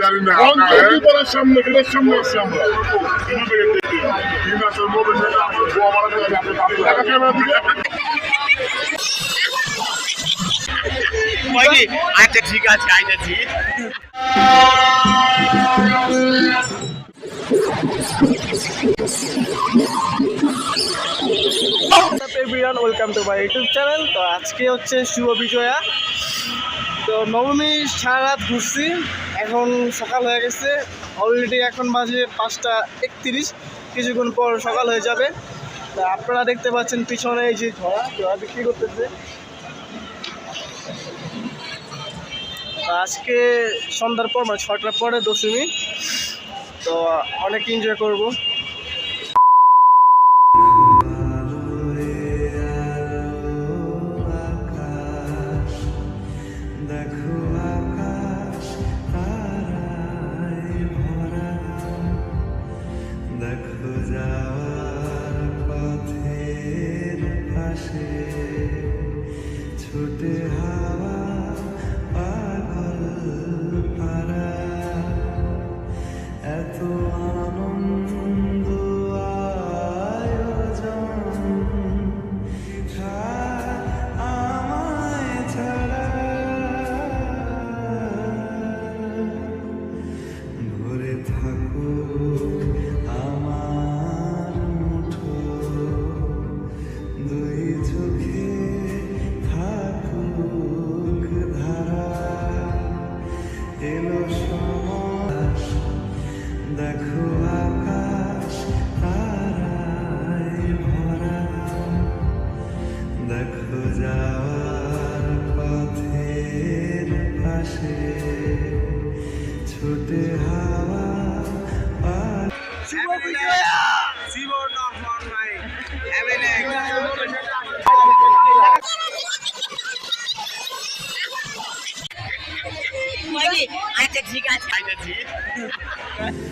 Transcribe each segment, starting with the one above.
জানি না সামনে গেটের সামনে আসছি আমরা ঠিক আছে আইতাছি। Welcome to my YouTube channel তো আজকে হচ্ছে শুভ বিজয়া। তো নবমী সারা রাত ঘুরছি। এখন সকাল হয়ে গেছে। অলরেডি এখন বাজে পাঁচটা একত্রিশ। কিছুক্ষণ পর সকাল হয়ে যাবে। তা আপনারা দেখতে পাচ্ছেন পিছনে এই যে ঝড়া ঝড়া বিক্রি করতেছে। আজকে সন্ধ্যার পর মানে ছটার পরে দশমী। তো অনেক এনজয় করব। যাওয়ার পথের পাশে ছুটে হাওয়া আচ্ছা ঠিক আছে। আইতাছি ভরে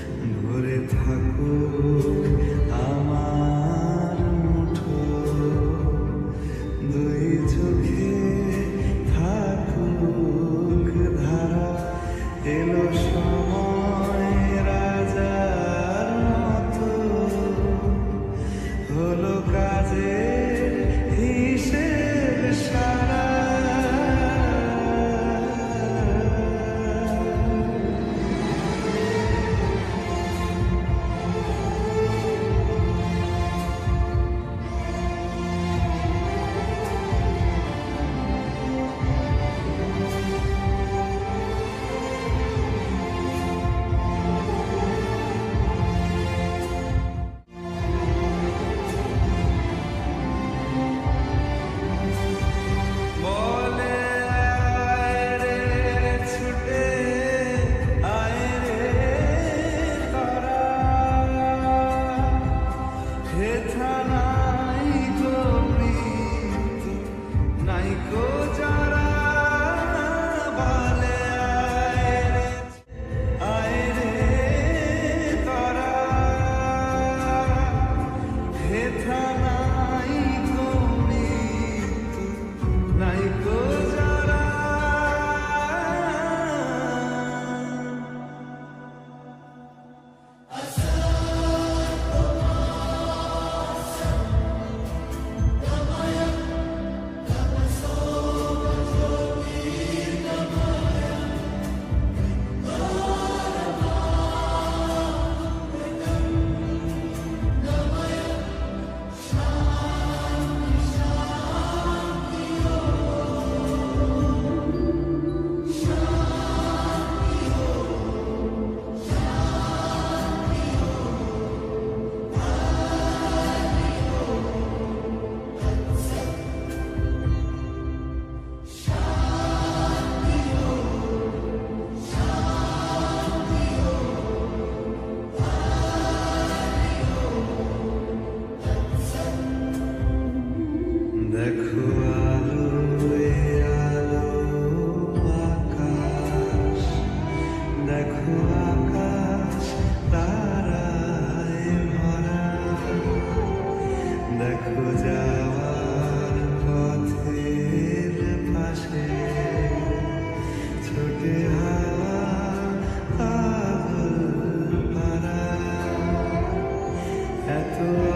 at the.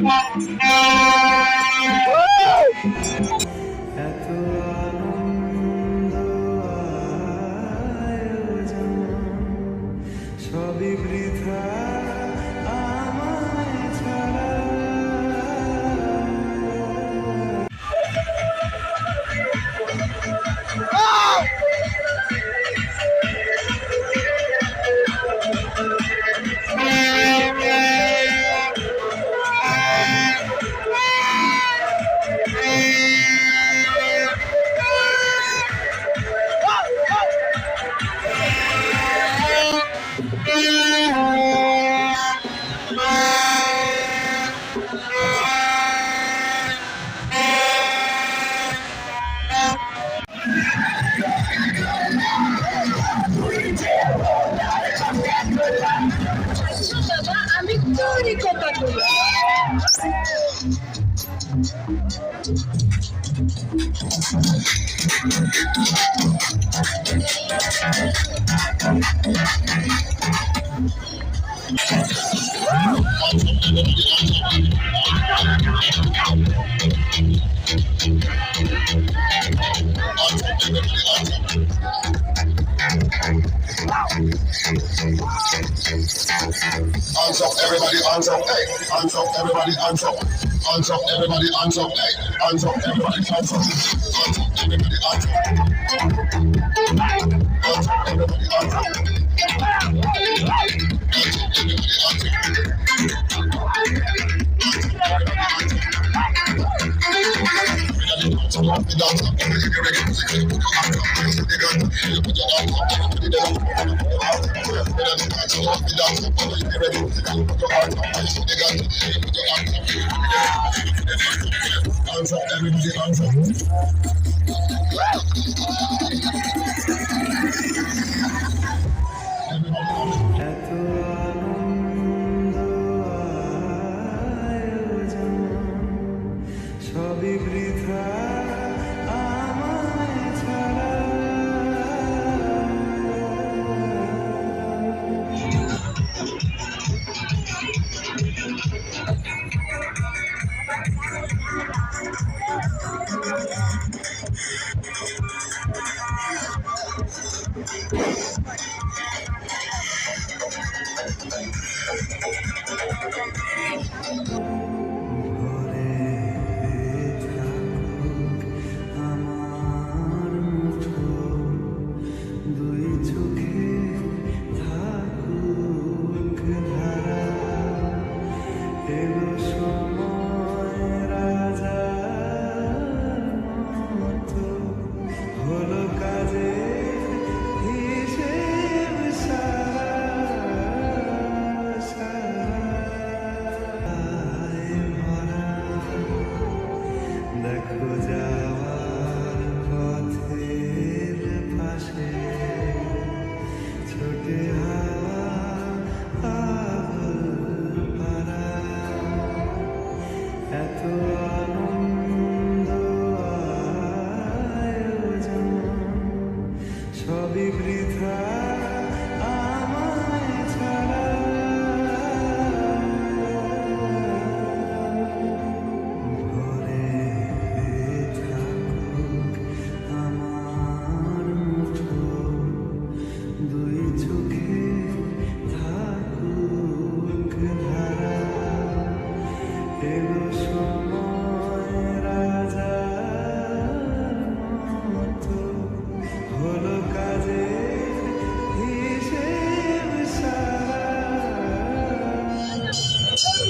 Woo! Hands up, everybody, hands up, hey. Hands up, everybody, hands up. Hands up, everybody, hands up, hey. Hands up, everybody, hands up. Hands up, everybody, hands up.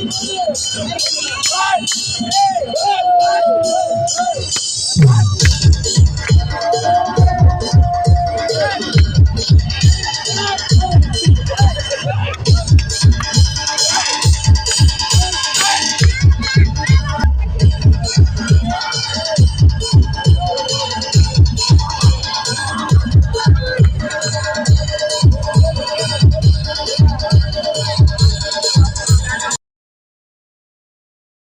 Hey! Hey! Hey! Hey!